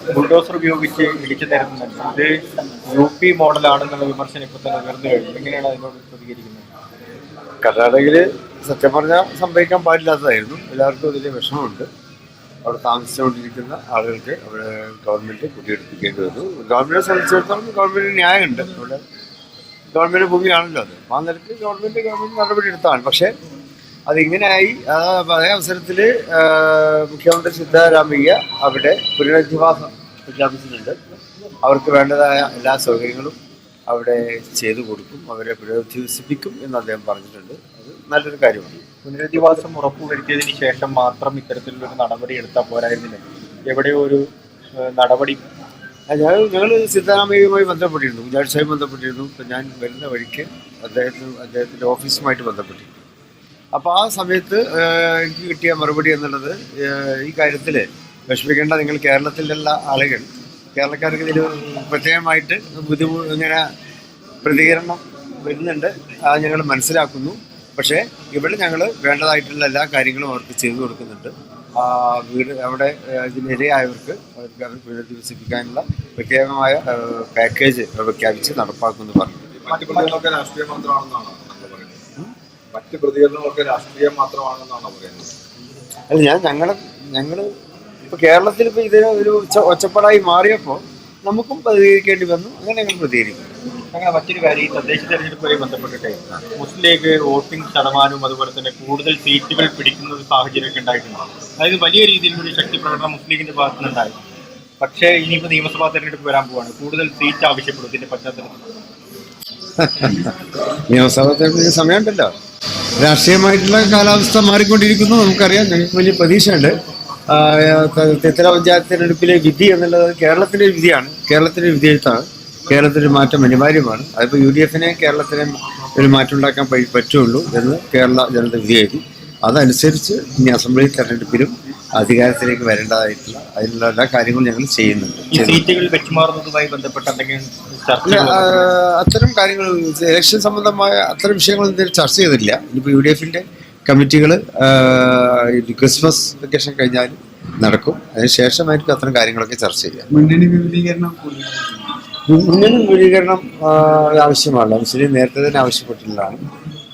Bulldozer ഉപയോഗിച്ച് ഇടിച്ചു തരുന്നുണ്ട്. ഇത് യു പി മോഡലാണെന്നുള്ള വിമർശനം ഇപ്പൊ തന്നെ ഉയർന്നു കഴിഞ്ഞു. എങ്ങനെയാണ് അതിനോട് പ്രതികരിക്കുന്നത്? കർണാടകയിൽ സത്യം പറഞ്ഞാൽ സംഭവിക്കാൻ പാടില്ലാത്തതായിരുന്നു. എല്ലാവർക്കും അതിന്റെ വിഷമമുണ്ട്. അവിടെ താമസിച്ചുകൊണ്ടിരിക്കുന്ന ആളുകൾക്ക് അവിടെ ഗവൺമെന്റ് കുടിയെടുപ്പിക്കേണ്ടി വന്നു. ഗവൺമെന്റിനെ സംബന്ധിച്ചിടത്തോളം ഗവൺമെന്റ് ന്യായമുണ്ട്. അവിടെ ഗവൺമെന്റ് ഭൂമിയാണല്ലോ അത്. ആ നിലയ്ക്ക് ഗവൺമെന്റ് ഗവൺമെന്റ് നടപടി എടുത്താണ് പക്ഷേ അതിങ്ങനെയായി ആ അതേ അവസരത്തിൽ മുഖ്യമന്ത്രി സിദ്ധാരാമയ്യ അവിടെ പുനരധിവാസം പ്രഖ്യാപിച്ചിട്ടുണ്ട്. അവർക്ക് വേണ്ടതായ എല്ലാ സൗകര്യങ്ങളും അവിടെ ചെയ്തു കൊടുക്കും അവരെ പുനരധിവസിപ്പിക്കും എന്ന് അദ്ദേഹം പറഞ്ഞിട്ടുണ്ട്. അത് നല്ലൊരു കാര്യമാണ്. പുനരധിവാസം ഉറപ്പുവരുത്തിയതിന് ശേഷം മാത്രം ഇത്തരത്തിലുള്ളൊരു നടപടി എടുത്താൽ പോരായിരുന്നില്ല? എവിടെയോ ഒരു നടപടി. ഞാൻ ഞങ്ങൾ ഞങ്ങൾ സിദ്ധരാമയ്യയുമായി ബന്ധപ്പെട്ടിരുന്നു കുഞ്ഞാഴ്ചയുമായി ബന്ധപ്പെട്ടിരുന്നു. ഇപ്പം ഞാൻ വരുന്ന വഴിക്ക് അദ്ദേഹത്തിന് അദ്ദേഹത്തിന്റെ ഓഫീസുമായിട്ട് ബന്ധപ്പെട്ടിരുന്നു. അപ്പോൾ ആ സമയത്ത് എനിക്ക് കിട്ടിയ മറുപടി എന്നുള്ളത് ഈ കാര്യത്തിൽ വിഷമിക്കേണ്ട നിങ്ങൾ കേരളത്തിലുള്ള ആളുകൾ കേരളക്കാർക്ക് ഇതിൽ പ്രത്യേകമായിട്ട് ബുദ്ധിമുട്ട് ഇങ്ങനെ പ്രതികരണം വരുന്നുണ്ട്. അത് ഞങ്ങൾ മനസ്സിലാക്കുന്നു. പക്ഷേ ഇവിടെ ഞങ്ങൾ വേണ്ടതായിട്ടുള്ള എല്ലാ കാര്യങ്ങളും അവർക്ക് ചെയ്തു കൊടുക്കുന്നുണ്ട്. വീട് അവിടെ ഇതിനിരയായവർക്ക് അവർക്ക് അവർ പുനരധിവസിപ്പിക്കാനുള്ള പ്രത്യേകമായ പാക്കേജ് പ്രഖ്യാപിച്ച് നടപ്പാക്കുമെന്ന് പറഞ്ഞു. മറ്റ് പ്രതികരണങ്ങളൊക്കെ രാഷ്ട്രീയം മാത്രമാണെന്നാണ് പറയുന്നത്? അല്ല ഞാൻ ഞങ്ങളെ ഞങ്ങൾ ഇപ്പൊ കേരളത്തിൽ ഇപ്പൊ ഇതിന് ഒരു ഒച്ച ഒച്ചപ്പാടായി മാറിയപ്പോൾ നമുക്കും പ്രതികരിക്കേണ്ടി വന്നു. അങ്ങനെ ഞങ്ങൾ പ്രതികരിക്കും അങ്ങനെ മറ്റൊരു കാര്യം ഈ തദ്ദേശ തെരഞ്ഞെടുപ്പുമായി ബന്ധപ്പെട്ടിട്ട് മുസ്ലിം ലീഗ് വോട്ടിംഗ് ശതമാനവും അതുപോലെ തന്നെ കൂടുതൽ സീറ്റുകൾ പിടിക്കുന്ന ഒരു സാഹചര്യമൊക്കെ ഉണ്ടായിട്ടുണ്ട്. അതായത് വലിയ രീതിയിലൊരു ശക്തി പ്രകടനം മുസ്ലിം ലീഗിന്റെ ഭാഗത്തു നിന്നുണ്ടായി. പക്ഷേ ഇനിയിപ്പോൾ നിയമസഭാ തെരഞ്ഞെടുപ്പ് വരാൻ പോവാണ്. കൂടുതൽ സീറ്റ് ആവശ്യപ്പെടും ഇതിന്റെ പശ്ചാത്തലത്തിൽ. നിയമസഭാ തെരഞ്ഞെടുപ്പിന് സമയമുണ്ടല്ലോ. രാഷ്ട്രീയമായിട്ടുള്ള കാലാവസ്ഥ മാറിക്കൊണ്ടിരിക്കുന്നു. നമുക്കറിയാം. ഞങ്ങൾക്ക് വലിയ പ്രതീക്ഷയുണ്ട്. തെത്തല പഞ്ചായത്ത് തിരഞ്ഞെടുപ്പിലെ വിധി എന്നുള്ളത് കേരളത്തിലെ വിധിയാണ്. കേരളത്തിലെ വിധിയെഴുത്താണ്. കേരളത്തിൽ മാറ്റം അനിവാര്യമാണ്. അതിപ്പോൾ യു ഡി എഫിനെ കേരളത്തിനെ ഒരു മാറ്റം ഉണ്ടാക്കാൻ പറ്റുള്ളൂ എന്ന് കേരള ജനത വിധിയായി അതനുസരിച്ച് ഇനി അസംബ്ലി തെരഞ്ഞെടുപ്പിലും അധികാരത്തിലേക്ക് വരേണ്ടതായിട്ടുള്ള അതിനുള്ള എല്ലാ കാര്യങ്ങളും ഞങ്ങൾ ചെയ്യുന്നുണ്ട്. സീറ്റുകൾ വെച്ചുമാറുന്നതുമായി ബന്ധപ്പെട്ട് എന്തെങ്കിലും അത്തരം കാര്യങ്ങൾ ഇലക്ഷൻ സംബന്ധമായ അത്തരം വിഷയങ്ങൾ ഇതുവരെ ചർച്ച ചെയ്തിട്ടില്ല. ഇനിയിപ്പോൾ യു ഡി എഫിന്റെ കമ്മിറ്റികൾ ക്രിസ്മസ് വെക്കേഷൻ കഴിഞ്ഞാൽ നടക്കും. അതിനുശേഷമായിരിക്കും അത്തരം കാര്യങ്ങളൊക്കെ ചർച്ച ചെയ്യുക. മുന്നണി വിപുലീകരണം മുന്നണി വിപുലീകരണം ആവശ്യമാണ് മുസ്ലിം നേരത്തെ തന്നെ ആവശ്യപ്പെട്ടിട്ടുള്ളതാണ്.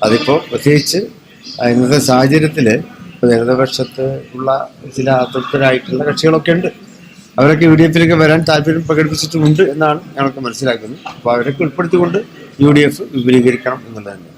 അതിപ്പോൾ പ്രത്യേകിച്ച് ഇന്നത്തെ സാഹചര്യത്തിൽ ഇപ്പോൾ ഇടതുപക്ഷത്ത് ഉള്ള ചില അതൃപ്തരായിട്ടുള്ള കക്ഷികളൊക്കെ ഉണ്ട്. അവരൊക്കെ യു ഡി എഫിലേക്ക് വരാൻ താല്പര്യം പ്രകടിപ്പിച്ചിട്ടുമുണ്ട് എന്നാണ് ഞങ്ങൾക്ക് മനസ്സിലാക്കുന്നത്. അപ്പോൾ അവരൊക്കെ ഉൾപ്പെടുത്തിക്കൊണ്ട് യു ഡി എഫ് വിപുലീകരിക്കണം എന്നുള്ളത് തന്നെ